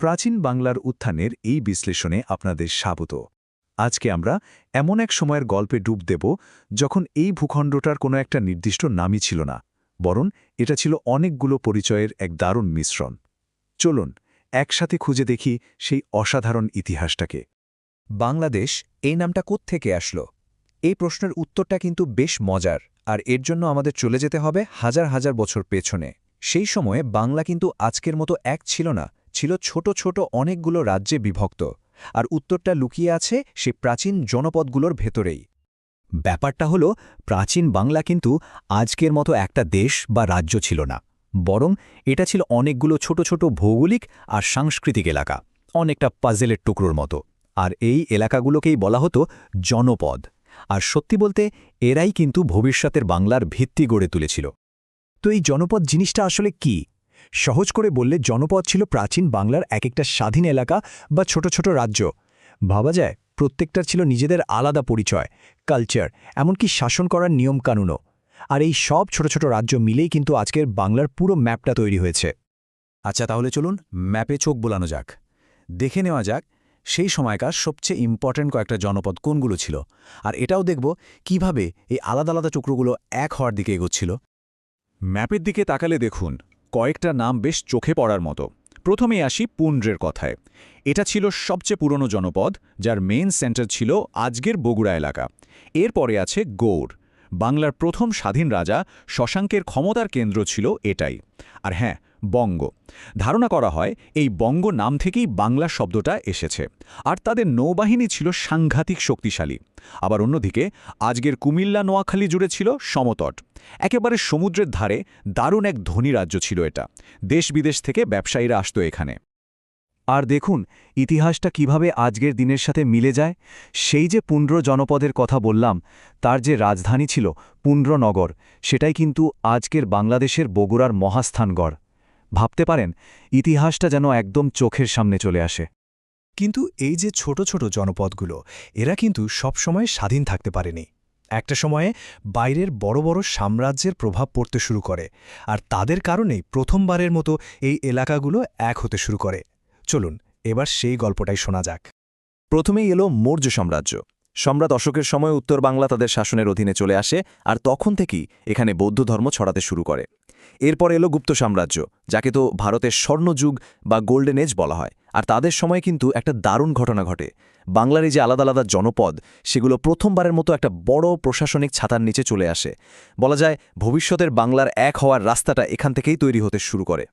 প্রাচীন বাংলার উত্থানের এই বিশ্লেষণে আপনাদের স্বাগত। আজকে আমরা এমন এক সময়ের গল্পে ডুব দেব, যখন এই ভূখণ্ডটার কোনো একটা নির্দিষ্ট নামই ছিল না, বরং এটা ছিল অনেকগুলো পরিচয়ের এক দারুণ মিশ্রণ। চলুন, একসাথে খুঁজে দেখি সেই অসাধারণ ইতিহাসটাকে। বাংলাদেশ, এই নামটা থেকে আসলো? এই প্রশ্নের উত্তরটা কিন্তু বেশ মজার, আর এর জন্য আমাদের চলে যেতে হবে হাজার হাজার বছর পেছনে। সেই সময়ে বাংলা কিন্তু আজকের মতো এক ছিল না ছিল ছোট ছোট অনেকগুলো রাজ্যে বিভক্ত, আর উত্তরটা লুকিয়ে আছে সে প্রাচীন জনপদগুলোর ভেতরেই। ব্যাপারটা হলো, প্রাচীন বাংলা কিন্তু আজকের মতো একটা দেশ বা রাজ্য ছিল না, বরং এটা ছিল অনেকগুলো ছোট ছোট ভৌগোলিক আর সাংস্কৃতিক এলাকা, অনেকটা পাজেলের টুকরোর মতো, আর এই এলাকাগুলোকেই বলা হতো জনপদ। আর সত্যি বলতে, এরাই কিন্তু ভবিষ্যতের বাংলার ভিত্তি গড়ে তুলেছিল। তো এই জনপদ জিনিসটা আসলে কি? সহজ করে বললে জনপদ ছিল প্রাচীন বাংলার এক একটা স্বাধীন এলাকা বা ছোট ছোট রাজ্য। ভাবা যায়, প্রত্যেকটার ছিল নিজেদের আলাদা পরিচয় কালচার এমনকি শাসন করার নিয়মকানুনও। আর এই সব ছোট ছোট রাজ্য মিলেই কিন্তু আজকের বাংলার পুরো ম্যাপটা তৈরি হয়েছে। আচ্ছা তাহলে চলুন ম্যাপে চোখ বোলানো যাক। দেখে নেওয়া যাক, সেই সময়কার সবচেয়ে ইম্পর্ট্যান্ট কয়েকটা জনপদ কোনগুলো ছিল। আর এটাও দেখব কীভাবে এই আলাদা আলাদা টুকরোগুলো এক হওয়ার দিকে এগোচ্ছিল। ম্যাপের দিকে তাকালে দেখুন কয়েকটা নাম বেশ চোখে পড়ার মতো। প্রথমে আসি পুন্ড্রের কথায়। এটা ছিল সবচেয়ে পুরনো জনপদ, যার মেইন সেন্টার ছিল আজকের বগুড়া এলাকা। এরপরে আছে গৌড়। বাংলার প্রথম স্বাধীন রাজা শশাঙ্কের ক্ষমতার কেন্দ্র ছিল এটাই। আর হ্যাঁ বঙ্গ। ধারণা করা হয় এই বঙ্গ নাম থেকেই বাংলা শব্দটা এসেছে। আর তাদের নৌবাহিনী ছিল সাংঘাতিক শক্তিশালী। আবার অন্যদিকে, আজকের কুমিল্লা নোয়াখালী জুড়ে ছিল সমতট। একেবারে সমুদ্রের ধারে দারুণ এক ধনী রাজ্য ছিল এটা। দেশ বিদেশ থেকে ব্যবসায়ীরা আসত এখানে। আর দেখুন, ইতিহাসটা কীভাবে আজকের দিনের সাথে মিলে যায়? সেই যে পুন্ড্র জনপদের কথা বললাম, তার যে রাজধানী ছিল পুন্ড্রনগর, সেটাই কিন্তু আজকের বাংলাদেশের বগুড়ার মহাস্থানগড়। ভাবতে পারেন, ইতিহাসটা যেন একদম চোখের সামনে চলে আসে। কিন্তু এই যে ছোট ছোট জনপদগুলো, এরা কিন্তু সবসময় স্বাধীন থাকতে পারেনি। একটা সময়ে বাইরের বড় বড় সাম্রাজ্যের প্রভাব পড়তে শুরু করে, আর তাদের কারণেই প্রথমবারের মতো এই এলাকাগুলো এক হতে শুরু করে। চলুন, এবার সেই গল্পটাই শোনা যাক। প্রথমেই এলো মৌর্য সাম্রাজ্য। সম্রাট অশোকের সময় উত্তর বাংলা তাদের শাসনের অধীনে চলে আসে, আর তখন থেকেই এখানে বৌদ্ধ ধর্ম ছড়াতে শুরু করে। এরপর এলো গুপ্ত সাম্রাজ্য, যাকে তো ভারতের স্বর্ণযুগ বা গোল্ডেন এজ বলা হয়। আর তাদের সময় কিন্তু একটা দারুণ ঘটনা ঘটে। বাংলার এই যে আলাদা আলাদা জনপদ, সেগুলো প্রথমবারের মতো একটা বড় প্রশাসনিক ছাতার নিচে চলে আসে। বলা যায় ভবিষ্যতের বাংলার এক হওয়ার রাস্তাটা এখান থেকেই তৈরি হতে শুরু করে।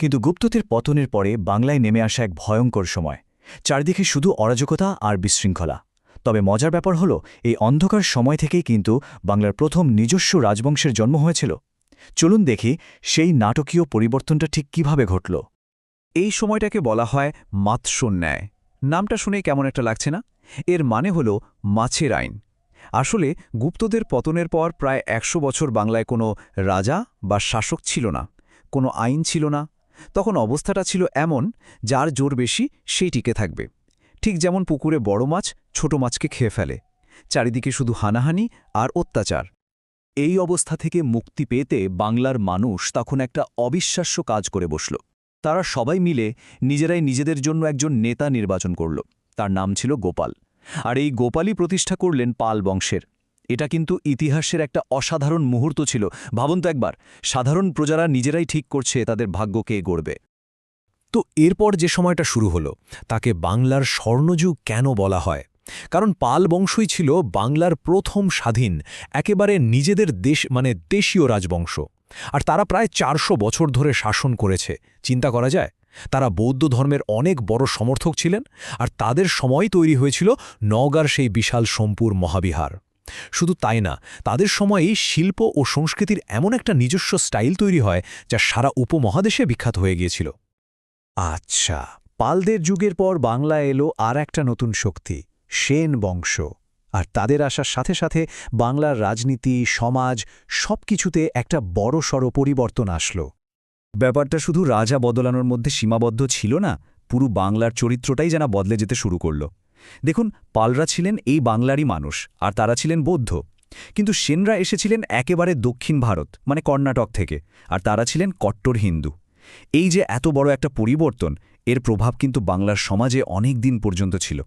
কিন্তু গুপ্তদের পতনের পরে বাংলায় নেমে আসা এক ভয়ঙ্কর সময়। চারদিকে শুধু অরাজকতা আর বিশৃঙ্খলা। তবে মজার ব্যাপার হল, এই অন্ধকার সময় থেকেই কিন্তু বাংলার প্রথম নিজস্ব রাজবংশের জন্ম হয়েছিল। চলুন দেখি সেই নাটকীয় পরিবর্তনটা ঠিক কীভাবে ঘটল। এই সময়টাকে বলা হয় মাৎস্যন্যায় নামটা শুনে কেমন একটা লাগছে না? এর মানে হল মাছের আইন। আসলে গুপ্তদের পতনের পর প্রায় একশো বছর বাংলায় কোনো রাজা বা শাসক ছিল না, কোনো আইন ছিল না। তখন অবস্থাটা ছিল এমন, যার জোর বেশি সেই টিকে থাকবে। ঠিক যেমন পুকুরে বড় মাছ ছোট মাছকে খেয়ে ফেলে। চারিদিকে শুধু হানাহানি আর অত্যাচার। এই অবস্থা থেকে মুক্তি পেতে বাংলার মানুষ তখন একটা অবিশ্বাস্য কাজ করে বসল। তারা সবাই মিলে নিজেরাই নিজেদের জন্য একজন নেতা নির্বাচন করল। তার নাম ছিল গোপাল। আর এই গোপালই প্রতিষ্ঠা করলেন পাল বংশের। এটা কিন্তু ইতিহাসের একটা অসাধারণ মুহূর্ত ছিল। ভাবুন তো একবার, সাধারণ প্রজারা নিজেরাই ঠিক করছে তাদের ভাগ্যকে গড়বে। তো এরপর যে সময়টা শুরু হলো, তাকে বাংলার স্বর্ণযুগ কেন বলা হয়? কারণ পাল বংশই ছিল বাংলার প্রথম স্বাধীন, একেবারে নিজেদের দেশ মানে দেশীয় রাজবংশ। আর তারা প্রায় চারশো বছর ধরে শাসন করেছে। চিন্তা করা যায়, তারা বৌদ্ধ ধর্মের অনেক বড় সমর্থক ছিলেন, আর তাদের সময় তৈরি হয়েছিল নওগাঁর সেই বিশাল সম্পুর মহাবিহার। শুধু তাই না, তাদের সময়েই শিল্প ও সংস্কৃতির এমন একটা নিজস্ব স্টাইল তৈরি হয়, যা সারা উপমহাদেশে বিখ্যাত হয়ে গিয়েছিল। আচ্ছা পালদের যুগের পর বাংলা এলো আর একটা নতুন শক্তি সেন বংশ। আর তাদের আসার সাথে সাথে বাংলার রাজনীতি, সমাজ সব কিছুতে একটা বড়সড় পরিবর্তন আসলো। ব্যাপারটা শুধু রাজা বদলানোর মধ্যে সীমাবদ্ধ ছিল না, পুরো বাংলার চরিত্রটাই যেন বদলে যেতে শুরু করল। দেখুন, পালরা ছিলেন এই বাংলারই মানুষ, আর তারা ছিলেন বৌদ্ধ। কিন্তু সেনরা এসেছিলেন একেবারে দক্ষিণ ভারত মানে কর্ণাটক থেকে, আর তারা ছিলেন কট্টর হিন্দু। এই যে এত বড় একটা পরিবর্তন, এর প্রভাব কিন্তু বাংলার সমাজে অনেক দিন পর্যন্ত ছিল।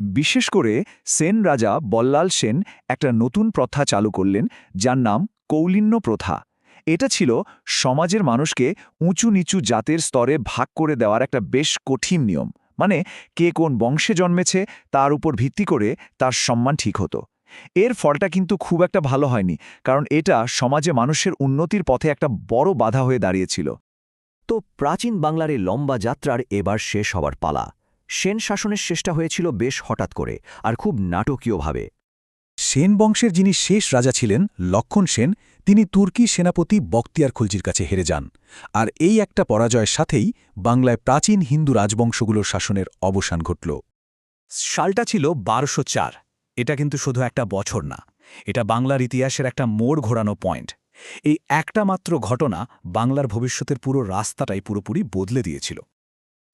বিশেষ করে সেন রাজা বল্লাল সেন একটা নতুন প্রথা চালু করলেন, যার নাম কৌলিন্য প্রথা। এটা ছিল সমাজের মানুষকে উঁচু নিচু জাতের স্তরে ভাগ করে দেওয়ার একটা বেশ কঠিন নিয়ম। মানে কে কোন বংশে জন্মেছে, তার উপর ভিত্তি করে তার সম্মান ঠিক হতো। এর ফলটা কিন্তু খুব একটা ভালো হয়নি, কারণ এটা সমাজে মানুষের উন্নতির পথে একটা বড় বাধা হয়ে দাঁড়িয়েছিল। তো প্রাচীন বাংলার এই লম্বা যাত্রার এবার শেষ হবার পালা। সেন শাসনের শেষটা হয়েছিল বেশ হঠাৎ করে, আর খুব নাটকীয়ভাবে। সেন বংশের যিনি শেষ রাজা ছিলেন, লক্ষণ সেন, তিনি তুর্কি সেনাপতি বক্তিয়ার খুলজির কাছে হেরে যান। আর এই একটা পরাজয়ের সাথেই বাংলায় প্রাচীন হিন্দু রাজবংশগুলোর শাসনের অবসান ঘটল। সালটা ছিল বারোশো এটা কিন্তু শুধু একটা বছর না। এটা বাংলার ইতিহাসের একটা মোড় ঘোরানো পয়েন্ট। এই একটা মাত্র ঘটনা বাংলার ভবিষ্যতের পুরো রাস্তাটাই পুরোপুরি বদলে দিয়েছিল।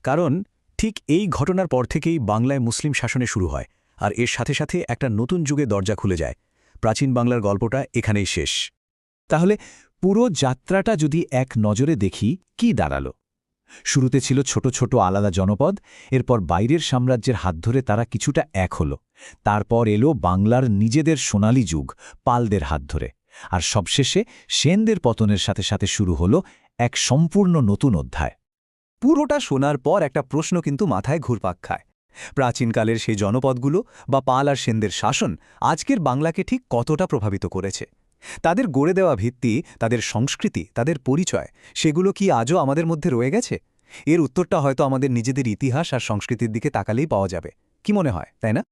কারণ ঠিক এই ঘটনার পর থেকেই বাংলায় মুসলিম শাসনে শুরু হয়, আর এর সাথে সাথে একটা নতুন যুগে দরজা খুলে যায়। প্রাচীন বাংলার গল্পটা এখানেই শেষ। তাহলে পুরো যাত্রাটা যদি এক নজরে দেখি, কি দাঁড়াল? শুরুতে ছিল ছোট ছোট আলাদা জনপদ, এরপর বাইরের সাম্রাজ্যের হাত ধরে তারা কিছুটা এক হল। তারপর এলো বাংলার নিজেদের সোনালী যুগ, পালদের হাত ধরে। আর সবশেষে সেনদের পতনের সাথে সাথে শুরু হল এক সম্পূর্ণ নতুন অধ্যায়। পুরোটা শোনার পর একটা প্রশ্ন কিন্তু মাথায় ঘুরপাক খায়। প্রাচীনকালের সেই জনপদগুলো বা পাল আর সেনদের শাসন আজকের বাংলাকে ঠিক কতটা প্রভাবিত করেছে? তাদের গড়ে দেওয়া ভিত্তি, তাদের সংস্কৃতি, তাদের পরিচয়, সেগুলো কি আজও আমাদের মধ্যে রয়ে গেছে? এর উত্তরটা হয়তো আমাদের নিজেদের ইতিহাস আর সংস্কৃতির দিকে তাকালেই পাওয়া যাবে। কি মনে হয়, তাই না?